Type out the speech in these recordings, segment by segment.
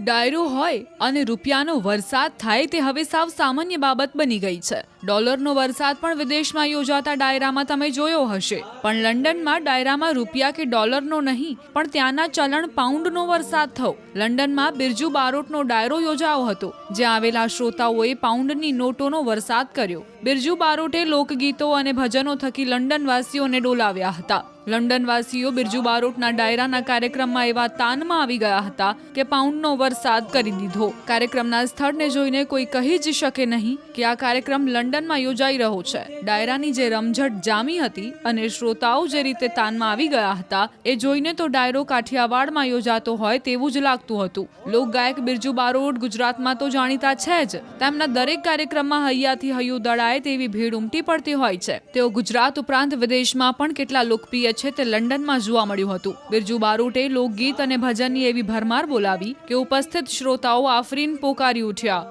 ડાયરો હોય અને રૂપિયાનો વરસાદ થાય તે હવે સાવ સામાન્ય બાબત બની ગઈ છે. ડોલરનો વરસાદ પણ વિદેશમાં યોજાતા ડાયરામાં તમે જોયો હશે. પણ લંડનમાં ડાયરામાં રૂપિયા કે ડોલરનો નહીં, પણ ત્યાંના ચલણ પાઉન્ડનો વરસાદ થયો. લંડનમાં બિરજુ બારોટનો ડાયરો યોજાયો હતો, જ્યાં આવેલા શ્રોતાઓએ પાઉન્ડની નોટોનો વરસાદ કર્યો. બિરજુ બારોટે લોકગીતો અને ભજનો થકી લંડનવાસીઓને ડોલાવ્યા હતા. લંડનવાસીઓ બિરજુ બારોટના ડાયરાના કાર્યક્રમમાં એવા તાનમાં આવી ગયા હતા કે પાઉન્ડનો વરસાદ કરી દીધો. કાર્યક્રમના સ્થળને જોઈને કોઈ કહી જ શકે નહીં કે આ કાર્યક્રમ લંડનમાં યોજાઈ રહ્યો છે. ડાયરાની જે રમઝટ જામી હતી અને શ્રોતાઓ જે રીતે તાનમાં આવી ગયા હતા, એ જોઈને તો ડાયરો કાઠિયાવાડમાં યોજાતો હોય તેવું જ લાગતું હતું. લોકગાયક બિરજુ બારોટ ગુજરાતમાં તો જાણીતા છે જ. તેમના દરેક કાર્યક્રમમાં હૈયાથી હૈયું દળાય તેવી ભીડ ઉમટી પડતી હોય છે તેઓ ગુજરાત ઉપરાંત વિદેશમાં પણ કેટલા લોકપ્રિય છે તે લંડનમાં જોવા મળ્યું હતું બિરજુ બારોટે લોકગીત અને ભજનની એવી ભરમાર બોલાવી કે ઉપસ્થિત શ્રોતાઓ આફરીન પોકારી ઉઠ્યા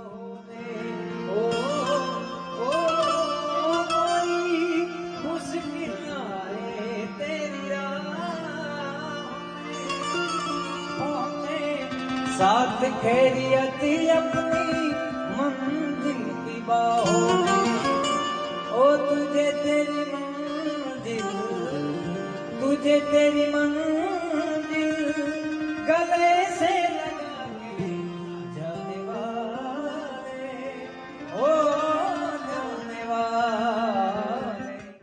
साथ खैरियत अपनी मंजिल की बाहों Mütebber imanım